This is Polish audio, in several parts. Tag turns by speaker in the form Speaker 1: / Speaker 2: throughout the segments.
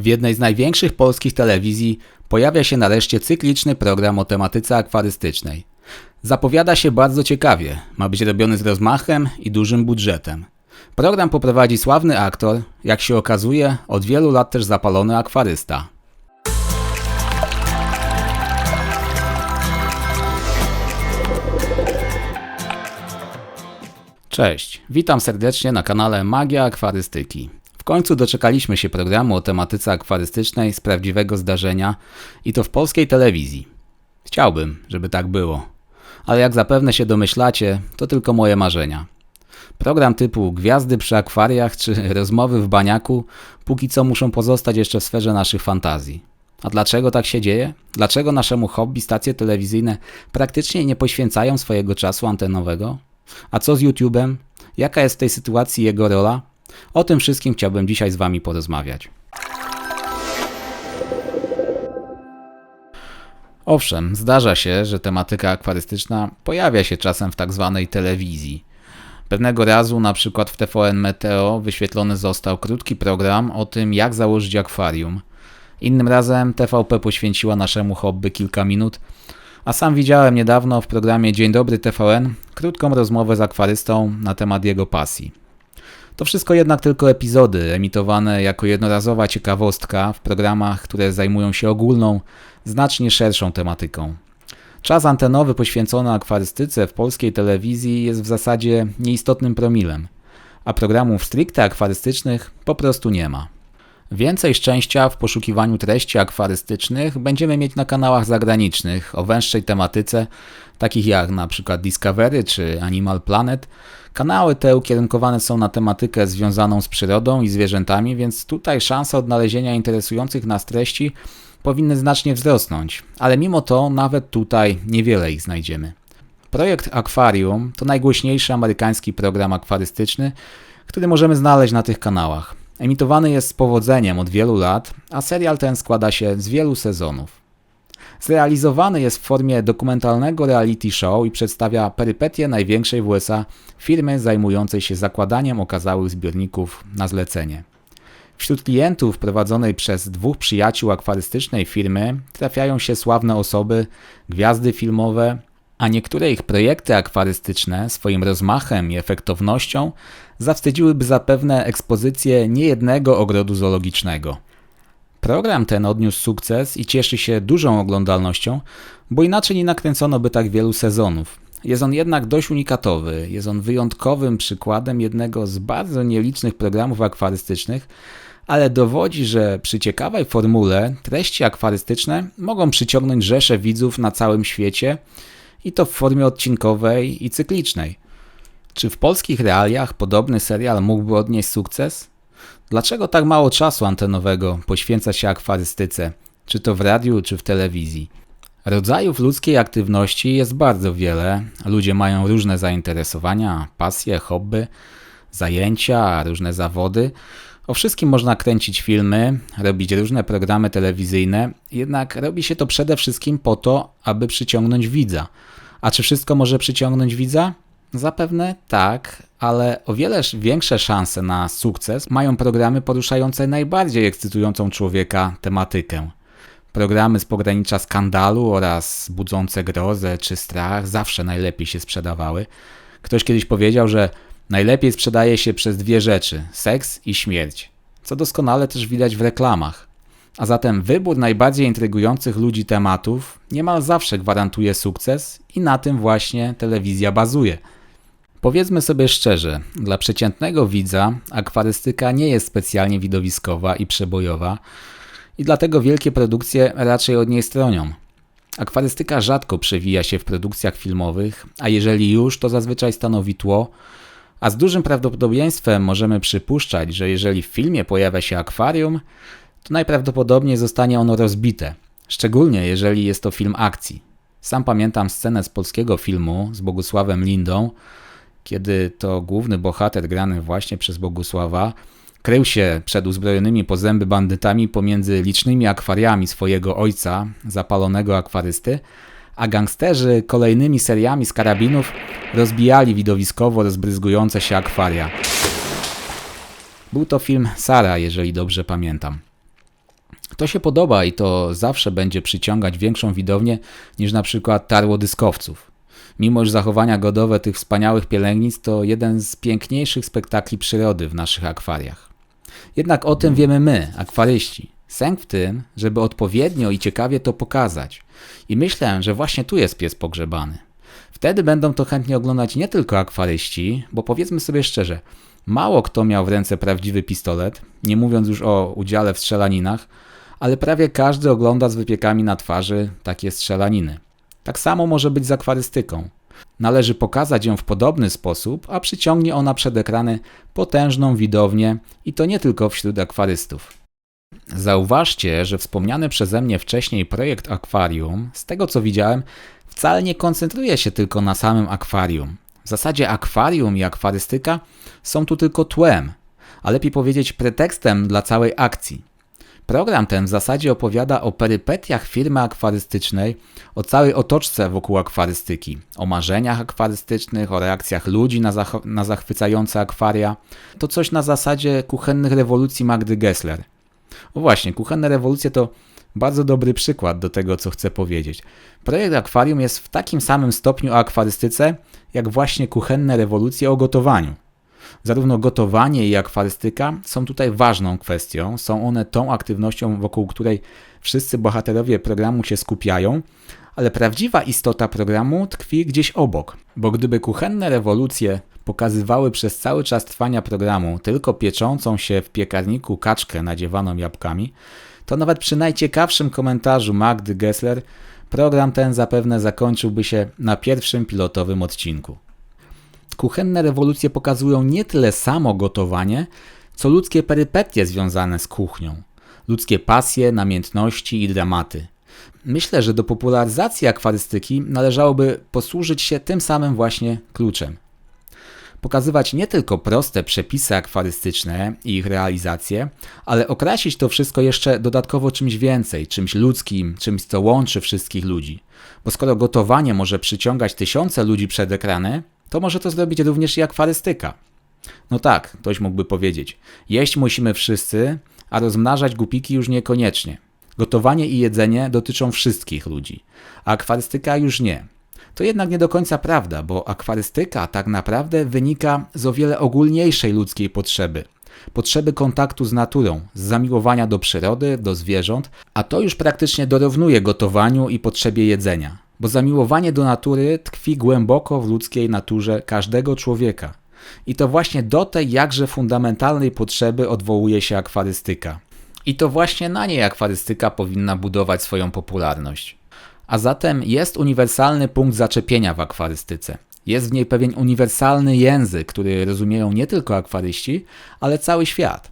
Speaker 1: W jednej z największych polskich telewizji pojawia się nareszcie cykliczny program o tematyce akwarystycznej. Zapowiada się bardzo ciekawie, ma być robiony z rozmachem i dużym budżetem. Program poprowadzi sławny aktor, jak się okazuje, od wielu lat też zapalony akwarysta. Cześć, witam serdecznie na kanale Magia Akwarystyki. Końcu doczekaliśmy się programu o tematyce akwarystycznej z prawdziwego zdarzenia i to w polskiej telewizji. Chciałbym, żeby tak było, ale jak zapewne się domyślacie, to tylko moje marzenia. Program typu Gwiazdy przy akwariach czy Rozmowy w baniaku póki co muszą pozostać jeszcze w sferze naszych fantazji. A dlaczego tak się dzieje? Dlaczego naszemu hobby stacje telewizyjne praktycznie nie poświęcają swojego czasu antenowego? A co z YouTube'em? Jaka jest w tej sytuacji jego rola? O tym wszystkim chciałbym dzisiaj z Wami porozmawiać. Owszem, zdarza się, że tematyka akwarystyczna pojawia się czasem w tak zwanej telewizji. Pewnego razu, na przykład w TVN Meteo, wyświetlony został krótki program o tym, jak założyć akwarium. Innym razem TVP poświęciła naszemu hobby kilka minut, a sam widziałem niedawno w programie Dzień Dobry TVN krótką rozmowę z akwarystą na temat jego pasji. To wszystko jednak tylko epizody emitowane jako jednorazowa ciekawostka w programach, które zajmują się ogólną, znacznie szerszą tematyką. Czas antenowy poświęcony akwarystyce w polskiej telewizji jest w zasadzie nieistotnym promilem, a programów stricte akwarystycznych po prostu nie ma. Więcej szczęścia w poszukiwaniu treści akwarystycznych będziemy mieć na kanałach zagranicznych o węższej tematyce, takich jak np. Discovery czy Animal Planet. Kanały te ukierunkowane są na tematykę związaną z przyrodą i zwierzętami, więc tutaj szanse odnalezienia interesujących nas treści powinny znacznie wzrosnąć, ale mimo to nawet tutaj niewiele ich znajdziemy. Projekt Aquarium to najgłośniejszy amerykański program akwarystyczny, który możemy znaleźć na tych kanałach. Emitowany jest z powodzeniem od wielu lat, a serial ten składa się z wielu sezonów. Zrealizowany jest w formie dokumentalnego reality show i przedstawia perypetie największej w USA firmy zajmującej się zakładaniem okazałych zbiorników na zlecenie. Wśród klientów prowadzonej przez dwóch przyjaciół akwarystycznej firmy trafiają się sławne osoby, gwiazdy filmowe, a niektóre ich projekty akwarystyczne swoim rozmachem i efektownością zawstydziłyby zapewne ekspozycję niejednego ogrodu zoologicznego. Program ten odniósł sukces i cieszy się dużą oglądalnością, bo inaczej nie nakręcono by tak wielu sezonów. Jest on jednak dość unikatowy, jest on wyjątkowym przykładem jednego z bardzo nielicznych programów akwarystycznych, ale dowodzi, że przy ciekawej formule treści akwarystyczne mogą przyciągnąć rzesze widzów na całym świecie i to w formie odcinkowej i cyklicznej. Czy w polskich realiach podobny serial mógłby odnieść sukces? Dlaczego tak mało czasu antenowego poświęca się akwarystyce, czy to w radiu, czy w telewizji? Rodzajów ludzkiej aktywności jest bardzo wiele. Ludzie mają różne zainteresowania, pasje, hobby, zajęcia, różne zawody. O wszystkim można kręcić filmy, robić różne programy telewizyjne, jednak robi się to przede wszystkim po to, aby przyciągnąć widza. A czy wszystko może przyciągnąć widza? Zapewne tak, ale o wiele większe szanse na sukces mają programy poruszające najbardziej ekscytującą człowieka tematykę. Programy z pogranicza skandalu oraz budzące grozę czy strach zawsze najlepiej się sprzedawały. Ktoś kiedyś powiedział, że najlepiej sprzedaje się przez dwie rzeczy: seks i śmierć, co doskonale też widać w reklamach. A zatem wybór najbardziej intrygujących ludzi tematów niemal zawsze gwarantuje sukces i na tym właśnie telewizja bazuje. Powiedzmy sobie szczerze, dla przeciętnego widza akwarystyka nie jest specjalnie widowiskowa i przebojowa i dlatego wielkie produkcje raczej od niej stronią. Akwarystyka rzadko przewija się w produkcjach filmowych, a jeżeli już, to zazwyczaj stanowi tło, a z dużym prawdopodobieństwem możemy przypuszczać, że jeżeli w filmie pojawia się akwarium, to najprawdopodobniej zostanie ono rozbite, szczególnie jeżeli jest to film akcji. Sam pamiętam scenę z polskiego filmu z Bogusławem Lindą, kiedy to główny bohater grany właśnie przez Bogusława krył się przed uzbrojonymi po zęby bandytami pomiędzy licznymi akwariami swojego ojca, zapalonego akwarysty, a gangsterzy kolejnymi seriami z karabinów rozbijali widowiskowo rozbryzgujące się akwaria. Był to film Sara, jeżeli dobrze pamiętam. To się podoba i to zawsze będzie przyciągać większą widownię niż na przykład tarło dyskowców. Mimo że zachowania godowe tych wspaniałych pielęgnic to jeden z piękniejszych spektakli przyrody w naszych akwariach. Jednak o tym wiemy my, akwaryści. Sęk w tym, żeby odpowiednio i ciekawie to pokazać. I myślę, że właśnie tu jest pies pogrzebany. Wtedy będą to chętnie oglądać nie tylko akwaryści, bo powiedzmy sobie szczerze, mało kto miał w ręce prawdziwy pistolet, nie mówiąc już o udziale w strzelaninach, ale prawie każdy ogląda z wypiekami na twarzy takie strzelaniny. Tak samo może być z akwarystyką. Należy pokazać ją w podobny sposób, a przyciągnie ona przed ekrany potężną widownię i to nie tylko wśród akwarystów. Zauważcie, że wspomniany przeze mnie wcześniej projekt akwarium, z tego co widziałem, wcale nie koncentruje się tylko na samym akwarium. W zasadzie akwarium i akwarystyka są tu tylko tłem, a lepiej powiedzieć pretekstem dla całej akcji. Program ten w zasadzie opowiada o perypetiach firmy akwarystycznej, o całej otoczce wokół akwarystyki, o marzeniach akwarystycznych, o reakcjach ludzi na, zach na zachwycające akwaria. To coś na zasadzie kuchennych rewolucji Magdy Gessler. O właśnie, kuchenne rewolucje to bardzo dobry przykład do tego, co chcę powiedzieć. Projekt akwarium jest w takim samym stopniu o akwarystyce, jak właśnie kuchenne rewolucje o gotowaniu. Zarówno gotowanie i akwarystyka są tutaj ważną kwestią, są one tą aktywnością, wokół której wszyscy bohaterowie programu się skupiają, ale prawdziwa istota programu tkwi gdzieś obok, bo gdyby kuchenne rewolucje pokazywały przez cały czas trwania programu tylko pieczącą się w piekarniku kaczkę nadziewaną jabłkami, to nawet przy najciekawszym komentarzu Magdy Gessler program ten zapewne zakończyłby się na pierwszym pilotowym odcinku. Kuchenne rewolucje pokazują nie tyle samo gotowanie, co ludzkie perypetie związane z kuchnią, ludzkie pasje, namiętności i dramaty. Myślę, że do popularyzacji akwarystyki należałoby posłużyć się tym samym właśnie kluczem. Pokazywać nie tylko proste przepisy akwarystyczne i ich realizację, ale okrasić to wszystko jeszcze dodatkowo czymś więcej, czymś ludzkim, czymś co łączy wszystkich ludzi. Bo skoro gotowanie może przyciągać tysiące ludzi przed ekrany, to może to zrobić również i akwarystyka. No tak, ktoś mógłby powiedzieć. Jeść musimy wszyscy, a rozmnażać głupiki już niekoniecznie. Gotowanie i jedzenie dotyczą wszystkich ludzi, a akwarystyka już nie. To jednak nie do końca prawda, bo akwarystyka tak naprawdę wynika z o wiele ogólniejszej ludzkiej potrzeby. Potrzeby kontaktu z naturą, z zamiłowania do przyrody, do zwierząt, a to już praktycznie dorównuje gotowaniu i potrzebie jedzenia bo zamiłowanie do natury tkwi głęboko w ludzkiej naturze każdego człowieka. I to właśnie do tej jakże fundamentalnej potrzeby odwołuje się akwarystyka. I to właśnie na niej akwarystyka powinna budować swoją popularność. A zatem jest uniwersalny punkt zaczepienia w akwarystyce. Jest w niej pewien uniwersalny język, który rozumieją nie tylko akwaryści, ale cały świat.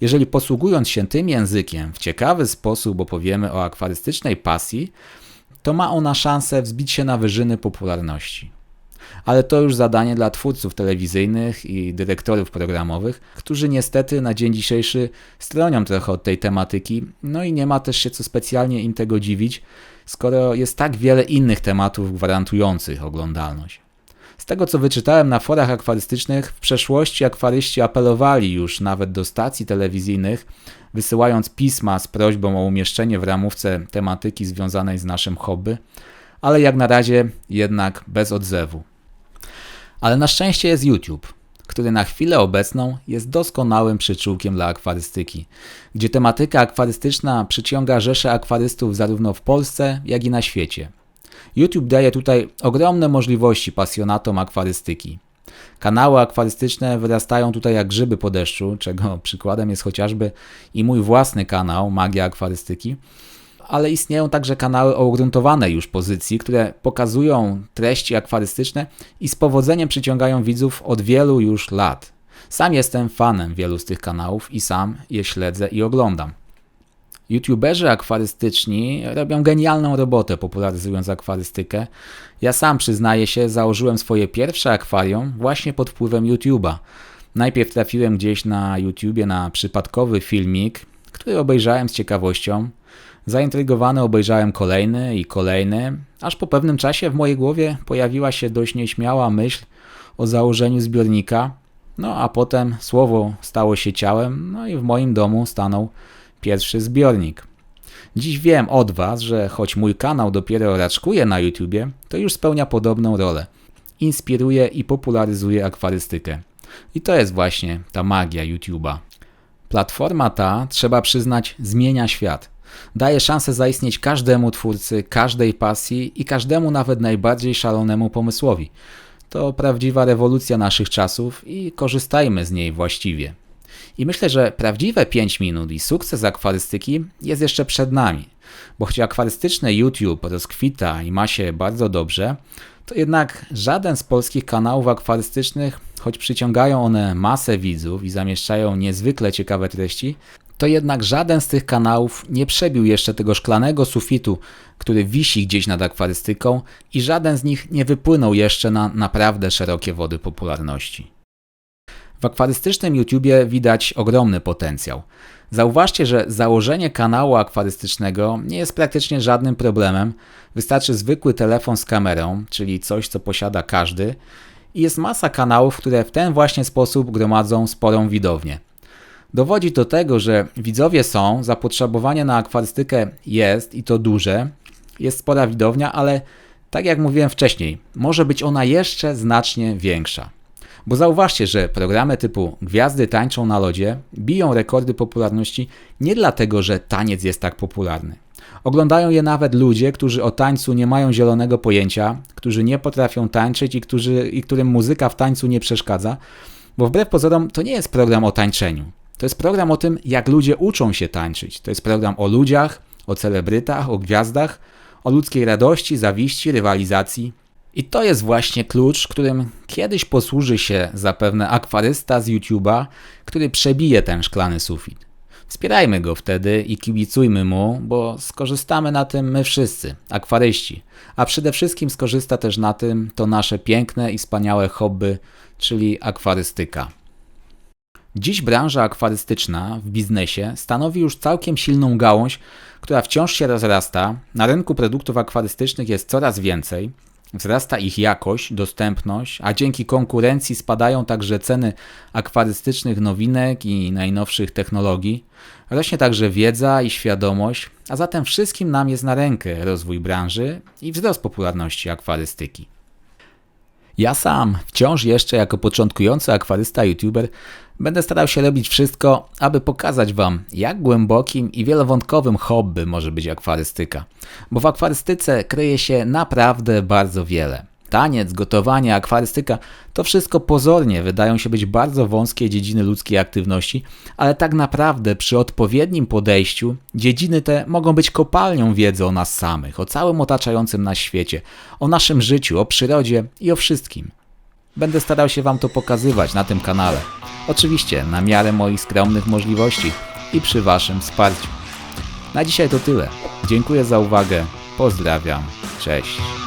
Speaker 1: Jeżeli posługując się tym językiem w ciekawy sposób opowiemy o akwarystycznej pasji, to ma ona szansę wzbić się na wyżyny popularności. Ale to już zadanie dla twórców telewizyjnych i dyrektorów programowych, którzy niestety na dzień dzisiejszy stronią trochę od tej tematyki, no i nie ma też się co specjalnie im tego dziwić, skoro jest tak wiele innych tematów gwarantujących oglądalność. Z tego co wyczytałem na forach akwarystycznych, w przeszłości akwaryści apelowali już nawet do stacji telewizyjnych, wysyłając pisma z prośbą o umieszczenie w ramówce tematyki związanej z naszym hobby, ale jak na razie jednak bez odzewu. Ale na szczęście jest YouTube, który na chwilę obecną jest doskonałym przyczółkiem dla akwarystyki, gdzie tematyka akwarystyczna przyciąga rzesze akwarystów zarówno w Polsce, jak i na świecie. YouTube daje tutaj ogromne możliwości pasjonatom akwarystyki. Kanały akwarystyczne wyrastają tutaj jak grzyby po deszczu, czego przykładem jest chociażby i mój własny kanał Magia Akwarystyki. Ale istnieją także kanały o ugruntowanej już pozycji, które pokazują treści akwarystyczne i z powodzeniem przyciągają widzów od wielu już lat. Sam jestem fanem wielu z tych kanałów i sam je śledzę i oglądam. YouTuberzy akwarystyczni robią genialną robotę popularyzując akwarystykę. Ja sam przyznaję się, założyłem swoje pierwsze akwarium właśnie pod wpływem YouTube'a. Najpierw trafiłem gdzieś na YouTubie na przypadkowy filmik, który obejrzałem z ciekawością. Zaintrygowany obejrzałem kolejny i kolejny, aż po pewnym czasie w mojej głowie pojawiła się dość nieśmiała myśl o założeniu zbiornika. No a potem słowo stało się ciałem, no i w moim domu stanął pierwszy zbiornik. Dziś wiem od Was, że choć mój kanał dopiero raczkuje na YouTubie, to już spełnia podobną rolę. Inspiruje i popularyzuje akwarystykę. I to jest właśnie ta magia YouTube'a. Platforma ta, trzeba przyznać, zmienia świat. Daje szansę zaistnieć każdemu twórcy, każdej pasji i każdemu nawet najbardziej szalonemu pomysłowi. To prawdziwa rewolucja naszych czasów i korzystajmy z niej właściwie. I myślę, że prawdziwe 5 minut i sukces akwarystyki jest jeszcze przed nami. Bo choć akwarystyczny YouTube rozkwita i ma się bardzo dobrze, to jednak żaden z polskich kanałów akwarystycznych, choć przyciągają one masę widzów i zamieszczają niezwykle ciekawe treści, to jednak żaden z tych kanałów nie przebił jeszcze tego szklanego sufitu, który wisi gdzieś nad akwarystyką i żaden z nich nie wypłynął jeszcze na naprawdę szerokie wody popularności. W akwarystycznym YouTubie widać ogromny potencjał. Zauważcie, że założenie kanału akwarystycznego nie jest praktycznie żadnym problemem. Wystarczy zwykły telefon z kamerą, czyli coś, co posiada każdy, i jest masa kanałów, które w ten właśnie sposób gromadzą sporą widownię. Dowodzi do tego, że widzowie są, zapotrzebowanie na akwarystykę jest i to duże, jest spora widownia, ale tak jak mówiłem wcześniej, może być ona jeszcze znacznie większa. Bo zauważcie, że programy typu Gwiazdy tańczą na lodzie biją rekordy popularności nie dlatego, że taniec jest tak popularny. Oglądają je nawet ludzie, którzy o tańcu nie mają zielonego pojęcia, którzy nie potrafią tańczyć i, którzy, i którym muzyka w tańcu nie przeszkadza, bo wbrew pozorom to nie jest program o tańczeniu. To jest program o tym, jak ludzie uczą się tańczyć. To jest program o ludziach, o celebrytach, o gwiazdach, o ludzkiej radości, zawiści, rywalizacji. I to jest właśnie klucz, którym kiedyś posłuży się zapewne akwarysta z YouTube'a, który przebije ten szklany sufit. Wspierajmy go wtedy i kibicujmy mu, bo skorzystamy na tym my wszyscy, akwaryści. A przede wszystkim skorzysta też na tym to nasze piękne i wspaniałe hobby, czyli akwarystyka. Dziś branża akwarystyczna w biznesie stanowi już całkiem silną gałąź, która wciąż się rozrasta. Na rynku produktów akwarystycznych jest coraz więcej. Wzrasta ich jakość, dostępność, a dzięki konkurencji spadają także ceny akwarystycznych nowinek i najnowszych technologii. Rośnie także wiedza i świadomość, a zatem wszystkim nam jest na rękę rozwój branży i wzrost popularności akwarystyki. Ja sam, wciąż jeszcze jako początkujący akwarysta YouTuber, będę starał się robić wszystko, aby pokazać Wam, jak głębokim i wielowątkowym hobby może być akwarystyka. Bo w akwarystyce kryje się naprawdę bardzo wiele. Taniec, gotowanie, akwarystyka to wszystko pozornie wydają się być bardzo wąskie dziedziny ludzkiej aktywności, ale tak naprawdę przy odpowiednim podejściu dziedziny te mogą być kopalnią wiedzy o nas samych, o całym otaczającym nas świecie, o naszym życiu, o przyrodzie i o wszystkim. Będę starał się Wam to pokazywać na tym kanale. Oczywiście na miarę moich skromnych możliwości i przy Waszym wsparciu. Na dzisiaj to tyle. Dziękuję za uwagę. Pozdrawiam. Cześć.